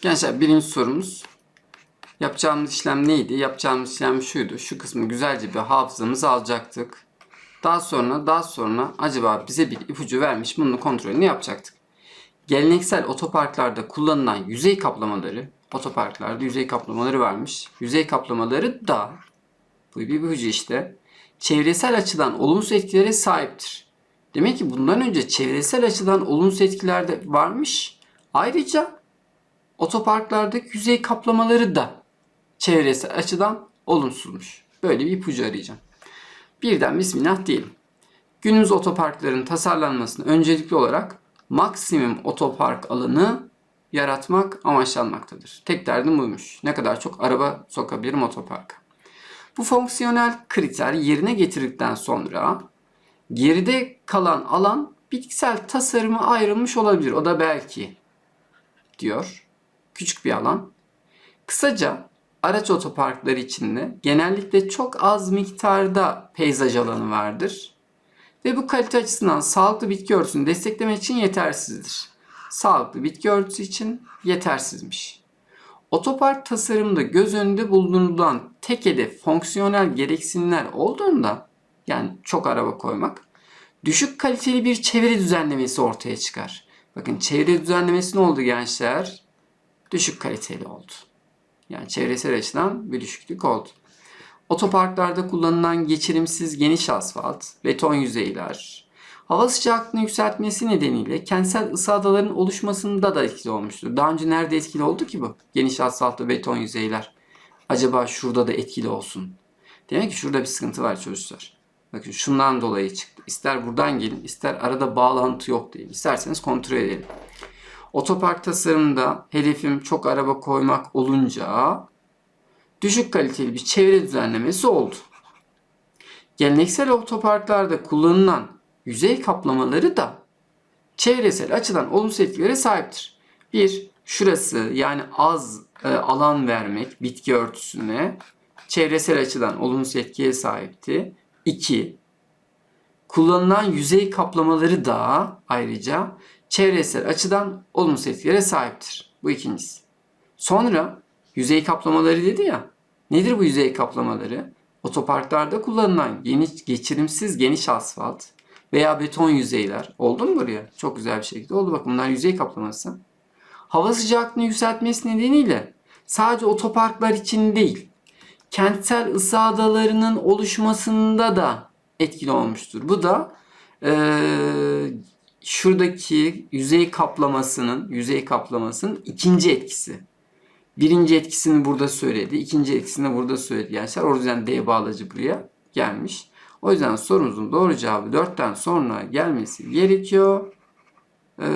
Gençler birinci sorumuz. Yapacağımız işlem neydi? Yapacağımız işlem şuydu. Şu kısmı güzelce bir hafızamıza alacaktık. Daha sonra daha sonra acaba bize bir ipucu vermiş bunun kontrolünü yapacaktık. Geleneksel otoparklarda kullanılan yüzey kaplamaları, otoparklarda yüzey kaplamaları varmış. Yüzey kaplamaları da bu bir ipucu işte. Çevresel açıdan olumsuz etkilere sahiptir. Demek ki bundan önce çevresel açıdan olumsuz etkiler de varmış. Ayrıca otoparklardaki yüzey kaplamaları da çevresel açıdan olumsuzmuş. Böyle bir ipucu arayacağım. Birden bismillah diyelim. Günümüz otoparkların tasarlanmasını öncelikli olarak maksimum otopark alanı yaratmak amaçlanmaktadır. Tek derdim buymuş. Ne kadar çok araba sokabilirim otoparka. Bu fonksiyonel kriter yerine getirdikten sonra geride kalan alan bitkisel tasarıma ayrılmış olabilir. O da belki diyor. Küçük bir alan. Kısaca araç otoparkları içinde genellikle çok az miktarda peyzaj alanı vardır. Ve bu kalite açısından sağlıklı bitki örtüsünü desteklemek için yetersizdir. Sağlıklı bitki örtüsü için yetersizmiş. Otopark tasarımında göz önünde bulundurulan tek hedef fonksiyonel gereksinimler olduğunda yani çok araba koymak düşük kaliteli bir çevre düzenlemesi ortaya çıkar. Bakın çevre düzenlemesi ne oldu gençler? Düşük kaliteli oldu. Yani çevresel açıdan bir düşüklük oldu. Otoparklarda kullanılan geçirimsiz geniş asfalt, beton yüzeyler, hava sıcaklığını yükseltmesi nedeniyle kentsel ısı adalarının oluşmasında da etkili olmuştur. Daha önce nerede etkili oldu ki bu? Geniş asfalt ve beton yüzeyler. Acaba şurada da etkili olsun. Demek ki şurada bir sıkıntı var çocuklar. Bakın şundan dolayı çıktı. İster buradan gelin, ister arada bağlantı yok diye. İsterseniz kontrol edelim. Otopark tasarımında hedefim çok araba koymak olunca düşük kaliteli bir çevre düzenlemesi oldu. Geleneksel otoparklarda kullanılan yüzey kaplamaları da çevresel açıdan olumsuz etkilere sahiptir. Bir, şurası yani az e, alan vermek bitki örtüsüne çevresel açıdan olumsuz etkiye sahipti. İki, kullanılan yüzey kaplamaları da ayrıca çevresel açıdan olumsuz etkilere sahiptir. Bu ikincisi. Sonra yüzey kaplamaları dedi ya. Nedir bu yüzey kaplamaları? Otoparklarda kullanılan geniş, geçirimsiz geniş asfalt veya beton yüzeyler. Oldu mu buraya? Çok güzel bir şekilde oldu. Bakın bunlar yüzey kaplaması. Hava sıcaklığını yükseltmesi nedeniyle sadece otoparklar için değil, kentsel ısı adalarının oluşmasında da etkili olmuştur. Bu da eee, şuradaki yüzey kaplamasının, yüzey kaplamasının ikinci etkisi. Birinci etkisini burada söyledi. ikinci etkisini burada söyledi gençler. O yüzden D bağlacı buraya gelmiş. O yüzden sorumuzun doğru cevabı 4'ten sonra gelmesi gerekiyor. Ee,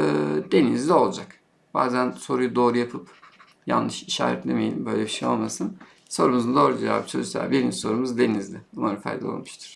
denizli olacak. Bazen soruyu doğru yapıp yanlış işaretlemeyin. Böyle bir şey olmasın. Sorumuzun doğru cevabı çocuklar. Birinci sorumuz denizli. Umarım faydalı olmuştur.